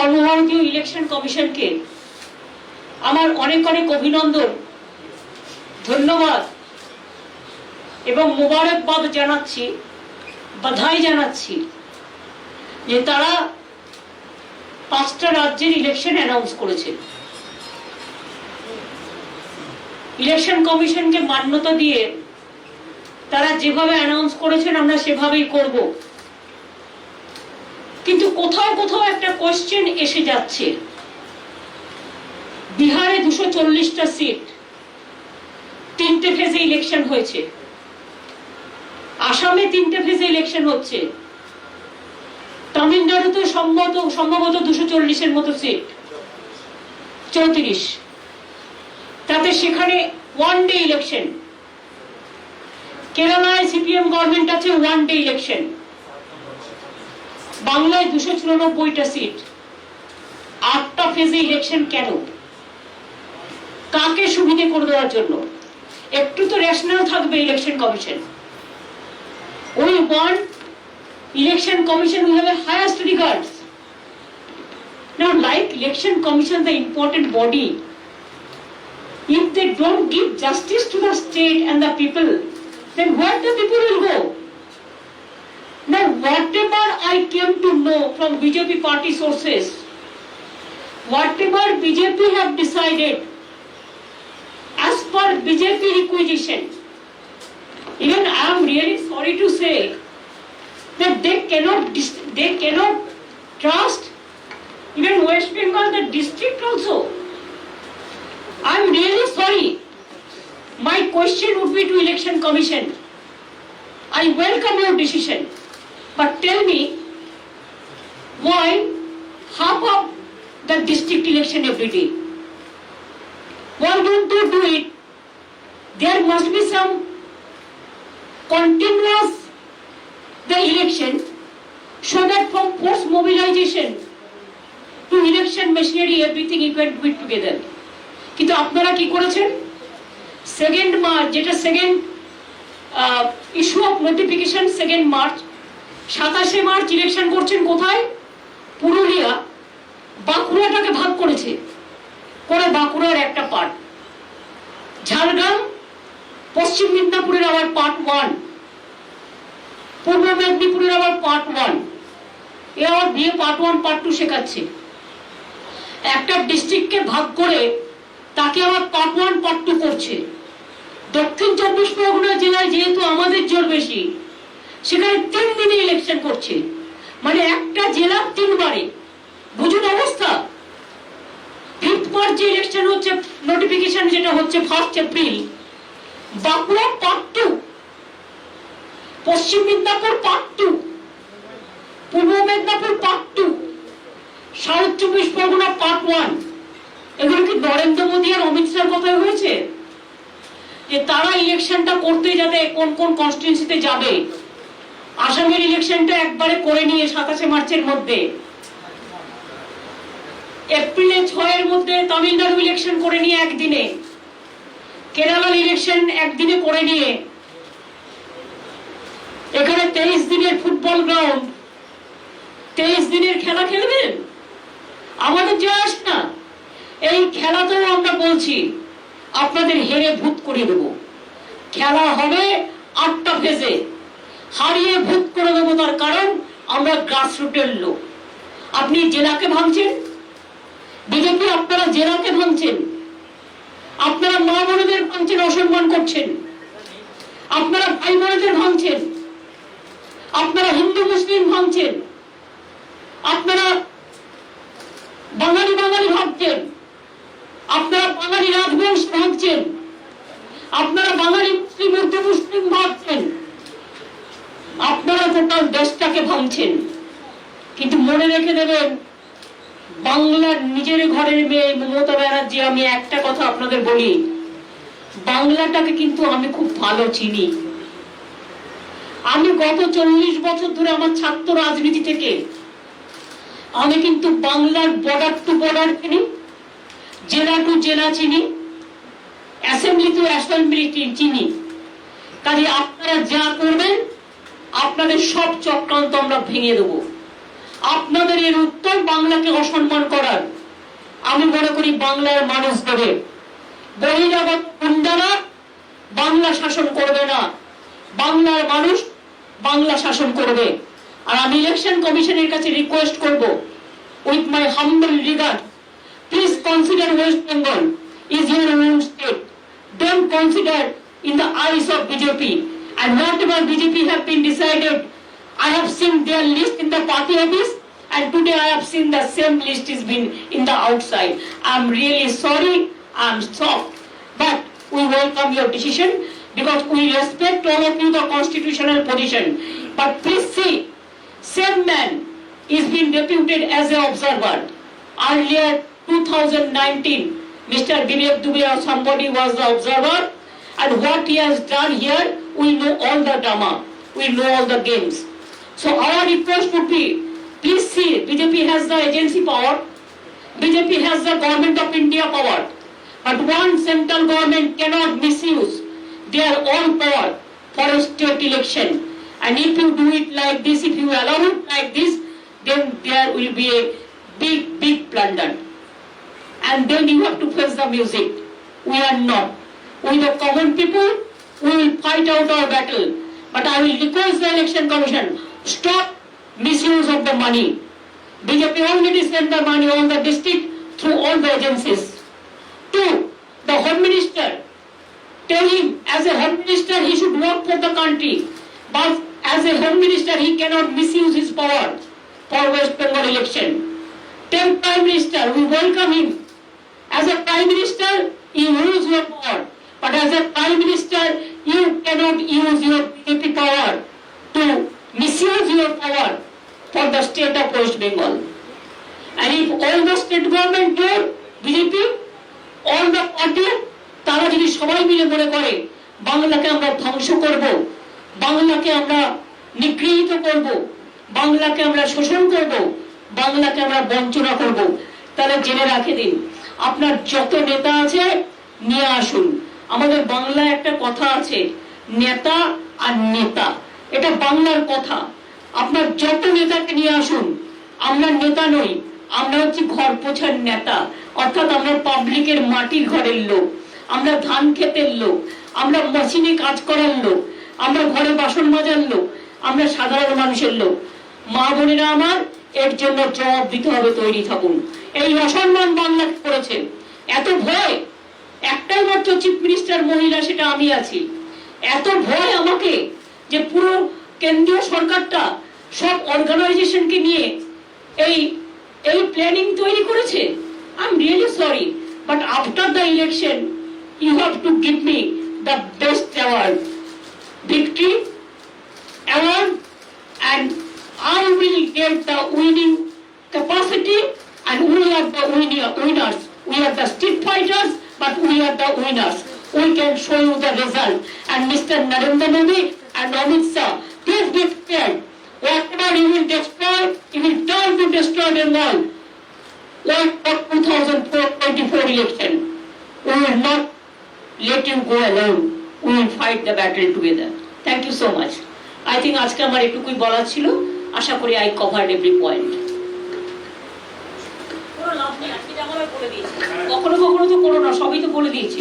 সর্বভারতীয় ইলেকশন কমিশনকে আমার অনেক অনেক অভিনন্দন, ধন্যবাদ এবং মোবারকবাদ জানাচ্ছি, বাধাই জানাচ্ছি যে তারা পাঁচটা রাজ্যের ইলেকশন অ্যানাউন্স করেছে। ইলেকশন কমিশনকে মান্যতা দিয়ে তারা যেভাবে অ্যানাউন্স করেছেন আমরা সেভাবেই করব। কিন্তু কোথাও কোথাও একটা কোয়েশ্চেন এসে যাচ্ছে। বিহারে দুশো চল্লিশটা সিট তিনটে ফেজে ইলেকশন হয়েছে। আসামে তিনটে ফেজে ইলেকশন হচ্ছে। তামিলনাড়ুতে সম্ভবত সম্ভবত দুশো চল্লিশের মতো সিট চৌত্রিশ। তাতে সেখানে ওয়ান ডে ইলেকশন কেরালায় সিপিএম গভর্নমেন্ট আছে ওয়ান ডে ইলেকশন বাংলায় দুশো চুরানব্বইটা সিট আটটা ফেজে ইলেকশন কেন? কাকে সুবিধে করে দেওয়ার জন্য? একটু তো রেশনাল থাকবে ইলেকশন কমিশন ওই one election commission we have highest regard now like election commission the important body if they don't give justice to the state and the people then where the people will go now whatever i came to know from bjp party sources whatever bjp have decided as per bjp requisition even i am really sorry to say that they cannot they cannot trust even west bengal the district also. I'm really sorry. My question would be to election commission. I welcome your decision but tell me why half of the district election every day why don't you do it there must be some continuous the election so that from post mobilization to election machinery everything you can do it together কিন্তু আপনারা কি করেছেন second March যেটা second issue of notification second March সাতাশে March election করছেন কোথায়? পুরুলিয়া। বাঁকুড়াটাকে ভাগ করেছে। করে বাঁকুড়ার একটা পার্ট ঝাড়গ্রাম, পশ্চিম মেদিনীপুরের আবার পার্ট ওয়ান পূর্ব মেদিনীপুরের আবার পার্ট ওয়ান এ আবার বিয়ে পার্ট ওয়ান পার্ট টু শেখাচ্ছে। একটা ডিস্ট্রিক্টকে ভাগ করে তাকে আবার পার্ট ওয়ান পার্ট টু করছে। দক্ষিণ চব্বিশ পরগনা জেলায় যেহেতু আমাদের জোর বেশি সেখানে তিন দিনে ইলেকশন করছে। মানে একটা জেলা তিনবারে। বুঝুন অবস্থা? ফিফথ যে ইলেকশন হচ্ছে নোটিফিকেশন যেটা হচ্ছে first April Bankura part two Paschim Medinipur part two পূর্ব মেদিনীপুর পার্ট টু সাউথ চব্বিশ পরগনা পার্ট ওয়ান এগুলো কি নরেন্দ্র মোদী আর অমিত শাহর কথায় হয়েছে? যে তারা ইলেকশনটা করতে যাতে কোন কোন কনস্টিটিউন্সিতে যাবে? আসামের ইলেকশনটা একবারে করে নিয়ে সাতাশে মার্চের মধ্যে। এপ্রিলে ছয়ের মধ্যে তামিলনাড়ু ইলেকশন করে নিয়ে একদিনে। কেরালার ইলেকশন একদিনে করে নিয়ে। এখানে তেইশ দিনের ফুটবল গ্রাউন্ড। তেইশ দিনের খেলা খেলবেন? আমাদের যে আস না, এই খেলাতেও আমরা বলছি, আপনাদের হেরে ভূত করে দেব। খেলা হবে আটটা ফেজে হারিয়ে ভূত করে দেবো তার কারণ, আমরা গ্রাসরুটের লোক। আপনি জেলাকে ভাঙছেন? বিজেপি আপনারা জেলাকে ভাঙছেন? আপনারা মা বোনেদের ভাঙছেন, অসম্মান করছেন? আপনারা ভাই বোনেদের ভাঙছেন? আপনারা হিন্দু, মুসলিম ভাঙছেন? আপনারা বাঙালি বাঙালি ভাবছেন আপনারা বাঙালি রাজবংশ ভাবছেন আপনারা বাঙালি মুসলিম উর্দু মুসলিম ভাবছেন আপনারা টোটাল দেশটাকে ভাঙছেন। কিন্তু মনে রেখে দেবেন, বাংলার নিজের ঘরের মেয়ে মমতা ব্যানার্জি, আমি একটা কথা আপনাদের বলি, বাংলাটাকে কিন্তু আমি খুব ভালো চিনি। আমি গত চল্লিশ বছর ধরে আমার ছাত্র রাজনীতি থেকে, আমি কিন্তু বাংলার বর্ডার টু বর্ডার চিনি, জেলা টু জেলা চিনি অ্যাসেম্বলি টু অ্যাসেম্বলি চিনি। কাজে আপনারা যা করবেন আপনাদের সব চক্রান্ত আমরা ভেঙে দেবো। আপনাদের এর উত্তর বাংলাকে অসম্মান করার। আমি মনে করি বাংলার মানুষ দেবে। বহিরাগত গুন্ডারা বাংলা শাসন করবে না। বাংলার মানুষ বাংলা শাসন করবে। আর আমি ইলেকশন কমিশনের কাছে রিকোয়েস্ট করব with my humble regard please consider West Bengal is your own state Don't consider in the eyes of BJP. And whatever BJP have been decided, I have seen their list in the party office and today I have seen the same list is been in the outside. I'm really sorry, I'm shocked. But we welcome your decision because we respect all of you the constitutional position. But please see, same man is being deputed as an observer. Earlier, 2019, Mr. Vivek Dubey or somebody was the observer, and what he has done here, we know all the drama, we know all the games. So our request would be, please see, BJP has the agency power, BJP has the government of India power, but one central government cannot misuse their own power for a state election. And if you do it like this, if you allow it like this, then there will be a big, big blunder. And then you have to face the music. We are not. We the common people, fight out our battle. But I will request the election commission, stop misuse of the money. BJP already sent the money on the district through all the agencies. Two, the home minister, tell him as a home minister he should work for the country. But as a home minister he cannot misuse his power for West Bengal election. Tell prime minister, we welcome him. As a prime minister, you use your power. But as a prime minister, you cannot use your BJP power to misuse your power for the state of West Bengal. And if all the state government do, BJP, all the party, তারা যদি সবাই মিলে মনে করে বাংলাকে আমরা ধ্বংস করব বাংলাকে আমরা নিগৃহীত করব বাংলাকে আমরা শোষণ করব বাংলাকে আমরা বঞ্চনা করব তাহলে জেনে রাখে দিন আপনার যত নেতা আছে নিয়ে আসুন আমাদের বাংলায় একটা কথা আছে, নেতা আর নেতা। এটা বাংলার কথা। আপনার যত নেতাকে নিয়ে আসুন, আমরা নেতা নই, আমরা হচ্ছে ঘর পোছার নেতা। অর্থাৎ আমরা পাবলিকের মাটির ঘরের লোক, আমরা ধান ক্ষেতের লোক, আমরা মেশিনে কাজ করার লোক, আমরা ঘরে বাসন মাজার লোক, আমরা সাধারণ মানুষের লোক। মা বোনেরা আমার, এর জন্য জবাব দিতে হবে, তৈরি থাকুন। এই অসম্মান বাংলা করেছে এত ভয় একটাই মাত্র চিফ মিনিস্টার মহিলা সেটা আমি আছি। এত ভয় আমাকে যে পুরো কেন্দ্রীয় সরকারটা সব অর্গানাইজেশনকে নিয়ে এই এই প্ল্যানিং তৈরি করেছে। I am really sorry but after the election you have to give me the best award victory award and I will get the winning capacity and we are the winner, winners. We are the street fighters but we are the winners. We can show you the result and Mr. Narendra Modi and Amit Shah, please be prepared. Whatever you will destroy, you will turn to destroy them all. Like the 2024 election, we will not let you go alone. We will fight the battle together. Thank you so much. I think আজকে আমার এটুকুই বলার ছিল আশা করি I covered every point কোনো লাভ নেই আজকে দিয়েছি কখনো কখনো তো করো না সবই তো বলে দিয়েছি।